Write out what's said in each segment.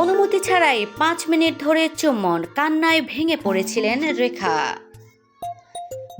অনুমতি ছাড়াই পাঁচ মিনিট ধরে চুম্বন কান্নায় ভেঙে পড়েছিলেন রেখা।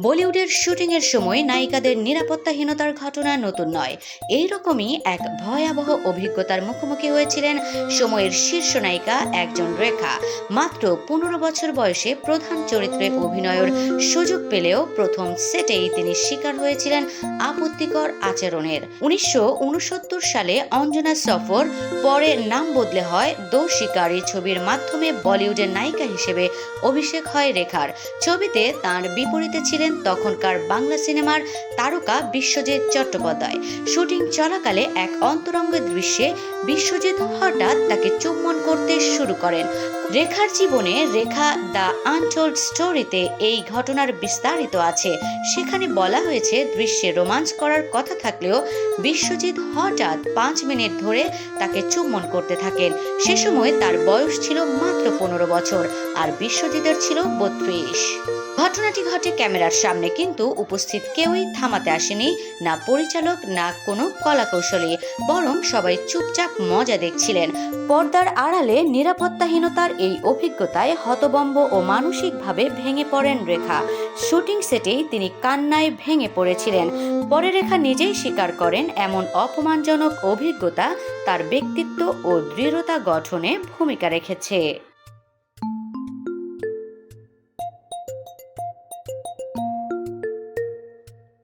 বলিউডের শুটিংয়ের সময় নায়িকাদের নিরাপত্তাহীনতার ঘটনা নতুন নয়। এই রকমই এক ভয়াবহ অভিজ্ঞতার মুখোমুখি হয়েছিলেন সময়ের শীর্ষ নায়িকা একজন রেখা। মাত্র পনেরো বছর বয়সে প্রধান চরিত্রে অভিনয়ের সুযোগ পেলেও প্রথম সেটেই তিনি শিকার হয়েছিলেন আপত্তিকর আচরণের। উনিশশো উনসত্তর সালে অঞ্জনা সফর, পরে নাম বদলে হয় দো শিকারী ছবির মাধ্যমে বলিউডের নায়িকা হিসেবে অভিষেক হয় রেখার। ছবিতে তার বিপরীতে ছিলেন তখনকার বাংলা সিনেমার তারকা বিশ্বজিৎ চট্টোপাধ্যায়। শুটিং চলাকালে এক অন্তরঙ্গ দৃশ্যে বিশ্বজিৎ হঠাৎ তাকে চুম্বন করতে শুরু করেন। রেখার জীবনে রেখা দ্য আনটোল্ড স্টোরিতে এই ঘটনার বিস্তারিত আছে। সেখানে বলা হয়েছে, দৃশ্যে রোমাঞ্চ করার কথা থাকলেও বিশ্বজিৎ হঠাৎ পাঁচ মিনিট ধরে তাকে চুম্বন করতে থাকেন। সে সময় তার বয়স ছিল মাত্র পনেরো বছর, আর বিশ্বজিতের ছিল বত্রিশ। ঘটনাটি ঘটে ক্যামেরার সামনে কিন্তু উপস্থিত কেউই থামাতে আসেনি, না পরিচালক, না কোনো কলাকৌশলী। বরং সবাই চুপচাপ মজা দেখছিলেন। পর্দার আড়ালে নিরাপত্তাহীনতার এই অভিজ্ঞতায় হতবম্ব ও মানসিকভাবে ভেঙে পড়েন রেখা। শুটিং সেটেই তিনি কান্নায় ভেঙে পড়েছিলেন। পরে রেখা নিজেই স্বীকার করেন, এমন অপমানজনক অভিজ্ঞতা তার ব্যক্তিত্ব ও দৃঢ়তা গঠনে ভূমিকা রেখেছে।